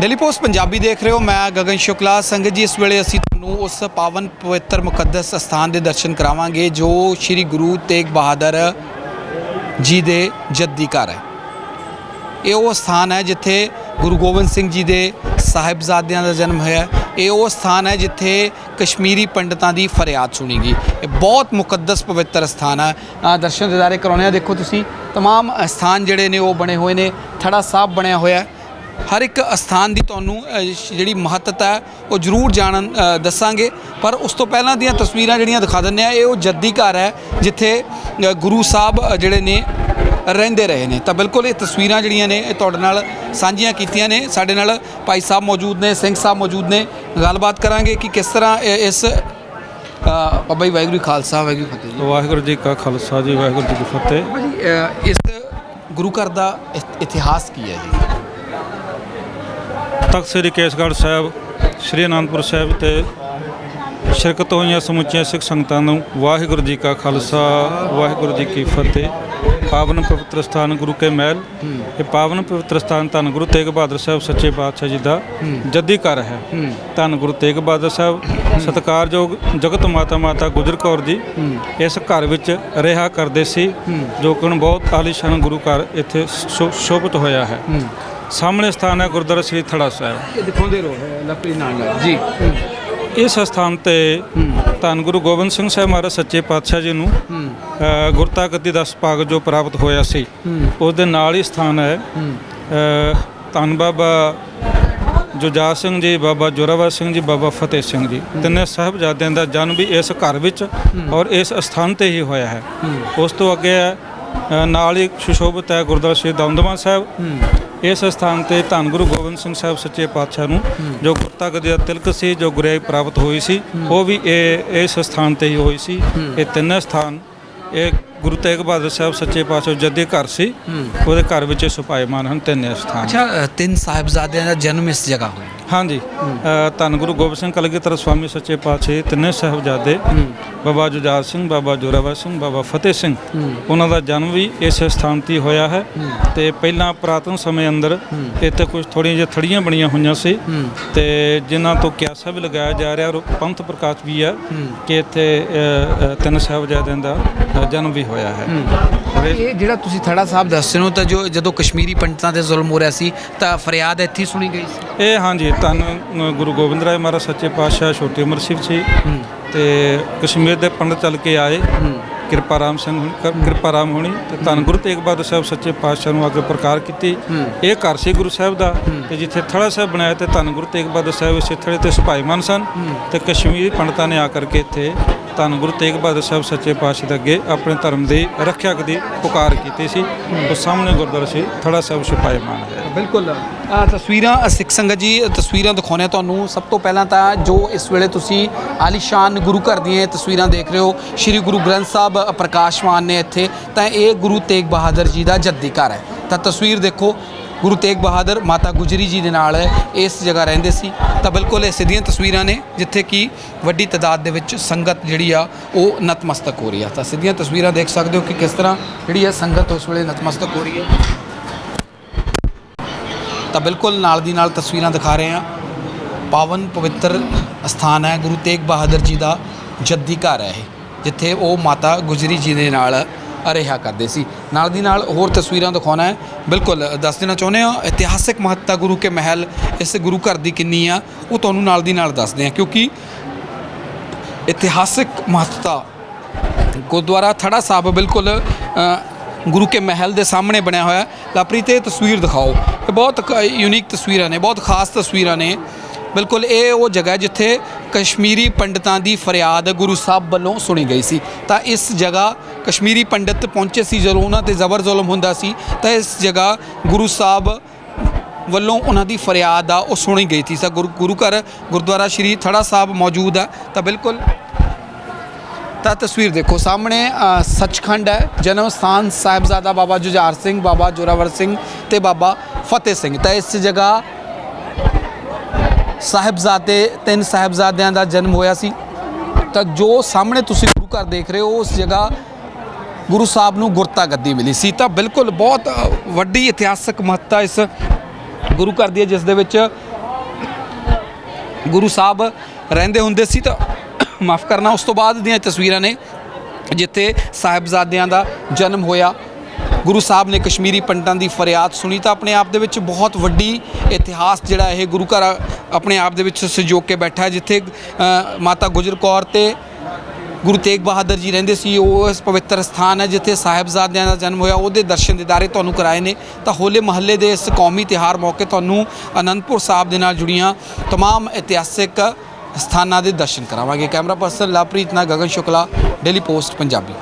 Daily post Punjabi ਦੇਖ ਰਹੇ ਹੋ ਮੈਂ ਗਗਨ ਸ਼ੁਕਲਾ ਸੰਗਤ ਜੀ ਇਸ ਵੇਲੇ ਅਸੀਂ ਤੁਹਾਨੂੰ ਉਸ ਪਾਵਨ ਪਵਿੱਤਰ ਮੁਕੱਦਸ ਸਥਾਨ ਦੇ ਦਰਸ਼ਨ ਕਰਾਵਾਂਗੇ ਜੋ ਸ੍ਰੀ ਗੁਰੂ ਤੇਗ ਬਹਾਦਰ ਜੀ ਦੇ ਜੱਦੀ ਘਰ ਹੈ ਇਹ ਉਹ ਸਥਾਨ ਹੈ ਜਿੱਥੇ ਗੁਰੂ ਗੋਬਿੰਦ ਸਿੰਘ ਜੀ ਦੇ ਸਾਹਿਬਜ਼ਾਦਿਆਂ ਦਾ ਜਨਮ ਹੋਇਆ ਇਹ ਉਹ ਸਥਾਨ ਹੈ ਜਿੱਥੇ ਕਸ਼ਮੀਰੀ ਪੰਡਤਾਂ ਦੀ ਫਰਿਆਦ ਸੁਣੀ ਗਈ ਇਹ ਬਹੁਤ ਮੁਕੱਦਸ ਪਵਿੱਤਰ ਸਥਾਨ ਹੈ ਅ, ਦਰਸ਼ਨ ਦਿਦਾਰੇ ਕਰਾਉਣੇ ਆ ਦੇਖੋ ਤੁਸੀਂ तमाम ਸਥਾਨ ਜਿਹੜੇ ਨੇ ਉਹ ਬਣੇ ਹੋਏ ਨੇ ਥੜਾ ਸਾਹਿਬ ਬਣਿਆ ਹੋਇਆ ਹੈ ਹਰ ਇੱਕ ਸਥਾਨ ਦੀ ਤੁਹਾਨੂੰ ਜਿਹੜੀ ਮਹੱਤਤਾ ਹੈ ਉਹ ਜ਼ਰੂਰ ਜਾਣਨ ਦੱਸਾਂਗੇ। ਪਰ ਉਸ ਤੋਂ ਪਹਿਲਾਂ ਦੀਆਂ ਤਸਵੀਰਾਂ ਜਿਹੜੀਆਂ ਦਿਖਾ ਦਿੰਦੇ ਆ ਇਹ ਉਹ ਜੱਦੀ ਘਰ ਹੈ ਜਿੱਥੇ ਗੁਰੂ ਸਾਹਿਬ ਜਿਹੜੇ ਨੇ ਰਹਿੰਦੇ ਰਹੇ ਨੇ। ਤਾਂ ਬਿਲਕੁਲ ਇਹ ਤਸਵੀਰਾਂ ਜਿਹੜੀਆਂ ਨੇ ਇਹ ਤੁਹਾਡੇ ਨਾਲ ਸਾਂਝੀਆਂ ਕੀਤੀਆਂ ਨੇ। ਸਾਡੇ ਨਾਲ ਭਾਈ ਸਾਹਿਬ ਮੌਜੂਦ ਨੇ ਸਿੰਘ ਸਾਹਿਬ ਮੌਜੂਦ ਨੇ। ਗੱਲਬਾਤ ਕਰਾਂਗੇ ਕਿ ਕਿਸ ਤਰ੍ਹਾਂ ਇਸ ਬਾਬਾ ਜੀ ਵਾਹਿਗੁਰੂ ਖਾਲਸਾ ਵਾਹਿਗੁਰੂ ਫਤਿਹ ਜੀ। ਵਾਹਿਗੁਰੂ ਜੀ ਕਾ ਖਾਲਸਾ ਜੀ ਵਾਹਿਗੁਰੂ ਜੀ ਕੀ ਫਤਿਹ। ਇਸ ਗੁਰੂ ਘਰ ਦਾ ਇਤ- ਇਤਿਹਾਸ ਕੀ ਹੈ ਜੀ? ਤਖਤ ਸ੍ਰੀ ਕੇਸਗੜ੍ਹ ਸਾਹਿਬ, ਸ੍ਰੀ ਅਨੰਦਪੁਰ ਸਾਹਿਬ ਤੇ ਸ਼ਿਰਕਤ ਹੋਈਆਂ ਸਮੁੱਚੀਆਂ ਸਿੱਖ ਸੰਗਤਾਂ ਨੂੰ ਵਾਹਿਗੁਰੂ ਜੀ ਕਾ ਖਾਲਸਾ, ਵਾਹਿਗੁਰੂ ਜੀ ਕੀ ਫਤਿਹ। ਪਾਵਨ ਪਵਿੱਤਰ ਸਥਾਨ ਗੁਰੂ ਕੇ ਮਹਿਲ। ਇਹ ਪਾਵਨ ਪਵਿੱਤਰ ਸਥਾਨ ਧੰਨ ਗੁਰੂ ਤੇਗ ਬਹਾਦਰ ਸਾਹਿਬ, ਸੱਚੇ ਪਾਤਸ਼ਾਹ ਜੀ ਦਾ ਜੱਦੀ ਘਰ ਹੈ। ਧੰਨ ਗੁਰੂ ਤੇਗ ਬਹਾਦਰ ਸਾਹਿਬ, ਸਤਿਕਾਰਯੋਗ ਜਗਤ ਮਾਤਾ ਮਾਤਾ ਗੁਜਰ ਕੌਰ ਜੀ ਇਸ ਘਰ ਵਿੱਚ ਰਿਹਾ ਕਰਦੇ ਸੀ, ਜੋ ਕਿ ਹੁਣ ਬਹੁਤ ਆਲੀਸ਼ਾਨ ਗੁਰੂ ਘਰ ਇੱਥੇ ਸ਼ੋ- ਸ਼ੋਭਿਤ ਹੋਇਆ ਹੈ। ਸਾਹਮਣੇ ਸਥਾਨ ਹੈ ਗੁਰਦੁਆਰਾ ਸ੍ਰੀ ਥੜਾ ਸਾਹਿਬ। ਇਹ ਦਿਖਾਉਂਦੇ ਰਹੋ ਲੱਕੜੀ ਨਾਲ ਨਾਲ। ਜੀ। ਇਸ ਸਥਾਨ ਤੇ ਧੰਨ ਗੁਰੂ ਗੋਬਿੰਦ ਸਿੰਘ ਸਾਹਿਬ ਮਹਾਰਾਜ ਸੱਚੇ ਪਾਤਸ਼ਾਹ ਜੀ ਨੂੰ ਗੁਰਤਾ ਗੱਦੀ ਦਾ ਸੁਭਾਗ ਜੋ ਪ੍ਰਾਪਤ ਹੋਇਆ ਸੀ ਉਸ ਦੇ ਨਾਲ ਹੀ ਸਥਾਨ ਹੈ। ਧੰਨ ਬਾਬਾ ਜੁਝਾਰ ਸਿੰਘ ਜੀ ਬਾਬਾ ਜੋਰਾਵਰ ਸਿੰਘ ਜੀ ਬਾਬਾ ਫਤਿਹ ਸਿੰਘ ਜੀ। ਤਿੰਨੇ ਸਾਹਿਬਜ਼ਾਦਿਆਂ ਦਾ ਜਨਮ ਵੀ ਇਸ ਘਰ ਵਿੱਚ ਔਰ ਇਸ ਸਥਾਨ ਤੇ ਹੀ ਹੋਇਆ ਹੈ। ਉਸ ਤੋਂ ਅੱਗੇ ਹੈ ਅ, ਨਾਲ ਹੀ ਸੁਸ਼ੋਭਿਤ ਹੈ ਗੁਰਦੁਆਰਾ ਸ੍ਰੀ ਦਮਦਮਾ ਸਾਹਿਬ। ਇਸ ਸਥਾਨ ਤੇ ਧੰਨ ਗੁਰੂ ਗੋਬਿੰਦ ਸਿੰਘ ਸਾਹਿਬ ਸੱਚੇ ਪਾਤਸ਼ਾਹ ਨੂੰ ਜੋ ਗੁਰਤਾ ਗੱਦੀ ਦਾ ਤਿਲਕ ਸੀ ਜੋ ਗੁਰਿਆਈ ਪ੍ਰਾਪਤ ਹੋਈ ਸੀ ਉਹ ਵੀ ਇਹ ਇਸ ਸਥਾਨ ਤੇ ਹੀ ਹੋਈ ਸੀ। ਇਹ ਤਿੰਨੇ ਸਥਾਨ ਇਹ ਗੁਰੂ ਤੇਗ ਬਹਾਦਰ ਸਾਹਿਬ ਸੱਚੇ ਪਾਤਸ਼ਾਹ ਜੱਦੇ ਘਰ ਸੀ ਉਹਦੇ ਘਰ ਵਿੱਚ ਇਹ ਸੁਭਾਇਮਾਨ ਹਨ ਤਿੰਨੇ ਸਥਾਨ ਅੱਛਾ ਤਿੰਨ ਸਾਹਿਬਜ਼ਾਦਿਆਂ ਦਾ ਜਨਮ ਇਸ ਜਗ੍ਹਾ ਹੋਇਆ। ਹਾਂਜੀ। ਧੰਨ ਗੁਰੂ ਗੋਬਿੰਦ ਸਿੰਘ ਕਲਗੀਧਰ ਸਵਾਮੀ ਸੱਚੇ ਪਾਤਸ਼ਾਹ ਤਿੰਨੇ ਸਾਹਿਬਜ਼ਾਦੇ ਬਾਬਾ ਜੁਝਾਰ ਸਿੰਘ ਬਾਬਾ ਜੋਰਾਵਰ ਸਿੰਘ ਬਾਬਾ ਫਤਿਹ ਸਿੰਘ ਉਹਨਾਂ ਦਾ ਜਨਮ ਵੀ ਇਸ ਸਥਾਨ ਤੇ ਹੋਇਆ ਹੈ। ਤੇ ਪਹਿਲਾਂ ਪੁਰਾਤਨ ਸਮੇਂ ਅੰਦਰ ਇੱਥੇ ਕੁਝ ਥੋੜੀਆਂ ਜਿਹੀਆਂ ਥੜੀਆਂ ਬਣੀਆਂ ਹੋਈਆਂ ਸੀ। ਤੇ ਜਿਨ੍ਹਾਂ ਤੋਂ ਕਿਆਸਾ ਵੀ ਲਗਾਇਆ ਜਾ ਰਿਹਾ ਔਰ ਪੰਥ ਪ੍ਰਕਾਸ਼ ਵੀ ਹੈ ਕਿ ਇੱਥੇ ਤਿੰਨ ਸਾਹਿਬਜ਼ਾਦਿਆਂ ਦਾ ਜਨਮ ਵੀ ਹੋਇਆ ਹੈ। ਇਹ- ਜਿਹੜਾ ਤੁਸੀਂ ਥੜਾ ਸਾਹਿਬ ਦੱਸ ਰਹੇ ਹੋ ਤਾਂ ਜੋ ਜਦੋਂ ਕਸ਼ਮੀਰੀ ਪੰਡਤਾਂ ਤੇ ਜ਼ੁਲਮ ਹੋ ਰਿਹਾ ਸੀ ਤਾਂ ਫਰਿਆਦ ਇੱਥੇ ਸੁਣੀ ਗਈ ਸੀ। ਇਹ ਹਾਂਜੀ ਧੰਨ ਗੁਰੂ ਗੋਬਿੰਦ ਰਾਏ ਮਹਾਰਾਜ ਸੱਚੇ ਪਾਤਸ਼ਾਹ ਛੋਟੀ ਉਮਰ ਸੀ ਸੀ ਤੇ ਕਸ਼ਮੀਰ ਦੇ ਪੰਡਤ ਚੱਲ ਕੇ ਆਏ। ਕਿਰਪਾ ਰਾਮ ਸਿੰਘ ਹੁਣੀ- ਕਿਰ- ਕਿਰਪਾ ਰਾਮ ਹੋਣੀ ਤੇ ਧੰਨ ਗੁਰੂ ਤੇਗ ਬਹਾਦਰ ਸਾਹਿਬ ਸੱਚੇ ਪਾਤਸ਼ਾਹ ਨੂੰ ਅੱਗੇ ਪ੍ਰਕਾਰ ਕੀਤੀ। ਇਹ ਘਰ ਸੀ ਗੁਰੂ ਸਾਹਿਬ ਦਾ ਤੇ ਜਿੱਥੇ ਥੜਾ ਸਾਹਿਬ ਬਣਾਇਆ ਤੇ ਧੰਨ ਗੁਰੂ ਤੇਗ ਬਹਾਦਰ ਸਾਹਿਬ ਇਸੇ ਥੜੇ ਤੇ ਸੁਭਾਈਮਾਨ ਸਨ। ਤੇ ਕਸ਼ਮੀਰੀ ਪੰਡਤਾਂ ਨੇ ਆ ਕਰਕੇ ਇੱਥੇ ਧੰਨ ਗੁਰੂ ਤੇਗ ਬਹਾਦਰ ਸਾਹਿਬ ਸੱਚੇ ਪਾਤਸ਼ਾਹ ਦੇ ਅੱਗੇ ਆਪਣੇ ਧਰਮ ਦੀ ਰੱਖਿਆ ਦੀ ਪੁਕਾਰ ਕੀਤੀ ਸੀ। ਉਹ ਸਾਹਮਣੇ ਗੁਰਦੁਆਰਾ ਸੀ ਥੜਾ ਸਾਹਿਬ ਸੁਭਾਈਮਾਨ ਹੈ। ਬਿਲਕੁਲ। ਆ ਤਸਵੀਰਾਂ ਅ, ਸਿੱਖ ਸੰਗਤ ਜੀ ਅ, ਤਸਵੀਰਾਂ ਦਿਖਾਉਂਦੇ ਹਾਂ ਤੁਹਾਨੂੰ। ਸਭ ਤੋਂ ਪਹਿਲਾਂ ਤਾਂ ਜੋ ਇਸ ਵੇਲੇ ਤੁਸੀਂ ਆਲੀਸ਼ਾਨ ਗੁਰੂ ਘਰ ਦੀਆਂ ਇਹ ਤਸਵੀਰਾਂ ਦੇਖ ਰਹੇ ਹੋ ਸ੍ਰੀ ਗੁਰੂ ਗ੍ਰੰਥ ਸਾਹਿਬ ਪ੍ਰਕਾਸ਼ਮਾਨ ਨੇ ਇੱਥੇ, ਤਾਂ ਇਹ ਗੁਰੂ ਤੇਗ ਬਹਾਦਰ ਜੀ ਦਾ ਜੱਦੀ ਘਰ ਹੈ। ਤਾਂ ਤਸਵੀਰ ਦੇਖੋ, ਗੁਰੂ ਤੇਗ ਬਹਾਦਰ ਮਾਤਾ ਗੁਜਰੀ ਜੀ ਦੇ ਨਾਲ ਇਸ ਜਗ੍ਹਾ ਰਹਿੰਦੇ ਸੀ। ਤਾਂ ਬਿਲਕੁਲ ਇਹ ਸਿੱਧੀਆਂ ਤਸਵੀਰਾਂ ਨੇ, ਜਿੱਥੇ ਕਿ ਵੱਡੀ ਤਾਦਾਦ ਦੇ ਵਿੱਚ ਸੰਗਤ ਜਿਹੜੀ ਆ, ਉਹ ਨਤਮਸਤਕ ਹੋ ਰਹੀ ਆ। ਤਾਂ ਸਿੱਧੀਆਂ ਤਸਵੀਰਾਂ ਦੇਖ ਸਕਦੇ ਹੋ ਕਿ ਕਿਸ ਤਰ੍ਹਾਂ ਜਿਹੜੀ ਆ ਸੰਗਤ ਉਸ ਵੇਲੇ ਨਤਮਸਤਕ ਹੋ ਰਹੀ ਹੈ। ਤਾਂ ਬਿਲਕੁਲ ਨਾਲ ਦੀ ਨਾਲ ਤਸਵੀਰਾਂ ਦਿਖਾ ਰਹੇ ਹਾਂ। ਪਾਵਨ ਪਵਿੱਤਰ ਸਥਾਨ ਹੈ, ਗੁਰੂ ਤੇਗ ਬਹਾਦਰ ਜੀ ਦਾ ਜੱਦੀ ਘਰ ਹੈ ਇਹ। ਜਿੱਥੇ ਉਹ ਮਾਤਾ ਗੁਜਰੀ ਜੀ ਦੇ ਨਾਲ ਰਿਹਾ ਕਰਦੇ ਸੀ। ਨਾਲ ਦੀ ਨਾਲ ਹੋਰ ਤਸਵੀਰਾਂ ਦਿਖਾਉਣਾ ਹੈ। ਬਿਲਕੁਲ, ਦੱਸ ਦੇਣਾ ਚਾਹੁੰਦੇ ਹਾਂ, ਇਤਿਹਾਸਿਕ ਮਹੱਤਤਾ ਗੁਰੂ ਕੇ ਮਹਿਲ ਇਸ ਗੁਰੂ ਘਰ ਦੀ ਕਿੰਨੀ ਆ, ਉਹ ਤੁਹਾਨੂੰ ਨਾਲ ਦੀ ਨਾਲ ਦੱਸਦੇ ਹਾਂ, ਕਿਉਂਕਿ ਇਤਿਹਾਸਿਕ ਮਹੱਤਤਾ, ਗੁਰਦੁਆਰਾ ਥੜਾ ਸਾਹਿਬ ਬਿਲਕੁਲ ਗੁਰੂ ਕੇ ਮਹਿਲ ਦੇ ਸਾਹਮਣੇ ਬਣਿਆ ਹੋਇਆ ਲਾਪਰੀ ਤੇ ਤਸਵੀਰ ਦਿਖਾਓ। ਇਹ ਬਹੁਤ ਕ- ਯੂਨੀਕ ਤਸਵੀਰਾਂ ਨੇ, ਬਹੁਤ ਖਾਸ ਤਸਵੀਰਾਂ ਨੇ। ਬਿਲਕੁਲ, ਇਹ ਉਹ ਜਗ੍ਹਾ ਜਿੱਥੇ ਕਸ਼ਮੀਰੀ ਪੰਡਤਾਂ ਦੀ ਫਰਿਆਦ ਗੁਰੂ ਸਾਹਿਬ ਵੱਲੋਂ ਸੁਣੀ ਗਈ ਸੀ। ਤਾਂ ਇਸ ਜਗ੍ਹਾ ਕਸ਼ਮੀਰੀ ਪੰਡਤ ਪਹੁੰਚੇ ਸੀ, ਜਦੋਂ ਉਹਨਾਂ ਤੇ ਜ਼ਬਰ ਜ਼ੁਲਮ ਹੁੰਦਾ ਸੀ, ਤਾਂ ਇਸ ਜਗ੍ਹਾ ਗੁਰੂ ਸਾਹਿਬ ਵੱਲੋਂ ਉਹਨਾਂ ਦੀ ਫਰਿਆਦ ਆ, ਉਹ ਸੁਣੀ ਗਈ ਸੀ। ਤਾਂ ਗੁਰੂ ਗੁਰੂ ਘਰ, ਗੁਰਦੁਆਰਾ ਸ਼੍ਰੀ ਥੜਾ ਸਾਹਿਬ ਮੌਜੂਦ ਆ। ਤਾਂ ਬਿਲਕੁਲ, ਤਾਂ ਤਸਵੀਰ ਦੇਖੋ, ਸਾਹਮਣੇ ਸੱਚਖੰਡ ਹੈ। ਜਨਮ ਸਥਾਨ ਸਾਹਿਬਜ਼ਾਦਾ ਬਾਬਾ ਜੁਝਾਰ ਸਿੰਘ, ਬਾਬਾ ਜੋਰਾਵਰ ਸਿੰਘ ਤੇ ਬਾਬਾ ਫਤਿਹ ਸਿੰਘ। ਤਾਂ ਇਸ ਜਗ੍ਹਾ ਸਾਹਿਬਜ਼ਾਦੇ, ਤਿੰਨ ਸਾਹਿਬਜ਼ਾਦਿਆਂ ਦਾ ਜਨਮ ਹੋਇਆ ਸੀ। ਤਾਂ ਜੋ ਸਾਹਮਣੇ ਤੁਸੀਂ ਗੁਰੂ ਘਰ ਦੇਖ ਰਹੇ ਹੋ, ਉਸ ਜਗ੍ਹਾ ਗੁਰੂ ਸਾਹਿਬ ਨੂੰ ਗੁਰਤਾ ਗੱਦੀ ਮਿਲੀ ਸੀ। ਤਾਂ ਬਿਲਕੁਲ ਬਹੁਤ ਵੱਡੀ ਇਤਿਹਾਸਕ ਮਹੱਤਤਾ ਇਸ ਗੁਰੂ ਘਰ ਦੀ ਹੈ, ਜਿਸ ਦੇ ਵਿੱਚ ਗੁਰੂ ਸਾਹਿਬ ਰਹਿੰਦੇ ਹੁੰਦੇ ਸੀ। ਤਾਂ ਮਾਫ ਕਰਨਾ, ਉਸ ਤੋਂ ਬਾਅਦ ਦੀਆਂ ਤਸਵੀਰਾਂ ਨੇ, ਜਿੱਥੇ ਸਾਹਿਬਜ਼ਾਦਿਆਂ ਦਾ ਜਨਮ ਹੋਇਆ। ਗੁਰੂ ਸਾਹਿਬ ਨੇ ਕਸ਼ਮੀਰੀ ਪੰਡਤਾਂ ਦੀ ਫਰਿਆਦ ਸੁਣੀ ਤਾਂ ਆਪਣੇ ਆਪ ਦੇ ਵਿੱਚ ਬਹੁਤ ਵੱਡੀ ਇਤਿਹਾਸ ਜਿਹੜਾ ਇਹ ਗੁਰੂ ਘਰ ਆਪਣੇ ਆਪ ਦੇ ਵਿੱਚ ਸਜੋਗ ਕੇ ਬੈਠਾ ਹੈ ਜਿੱਥੇ ਅ, ਮਾਤਾ ਗੁਜਰ ਕੌਰ ਤੇ ਗੁਰੂ ਤੇਗ ਬਹਾਦਰ ਜੀ ਰਹਿੰਦੇ ਸੀ ਉਹ ਇਸ ਪਵਿੱਤਰ ਸਥਾਨ ਹੈ ਜਿੱਥੇ ਸਾਹਿਬਜ਼ਾਦਿਆਂ ਦਾ ਜਨਮ ਹੋਇਆ ਉਹਦੇ ਦਰਸ਼ਨ ਦਿਦਾਰੇ ਤੁਹਾਨੂੰ ਕਰਾਏ ਨੇ ਤਾਂ ਹੋਲੇ ਮਹੱਲੇ ਦੇ ਇਸ ਕੌਮੀ ਤਿਹਾਰ ਮੌਕੇ ਤੁਹਾਨੂੰ ਅਨੰਦਪੁਰ ਸਾਹਿਬ ਦੇ ਨਾਲ ਜੁੜੀਆਂ तमाम ਇਤਿਹਾਸਿਕ ਸਥਾਨਾਂ ਦੇ ਦਰਸ਼ਨ ਕਰਾਵਾਂਗੇ ਕੈਮਰਾ ਪਰਸਨ ਲਵਪ੍ਰੀਤ ਨਾਲ ਗਗਨ ਸ਼ੁਕਲਾ ਡੇਲੀ ਪੋਸਟ ਪੰਜਾਬੀ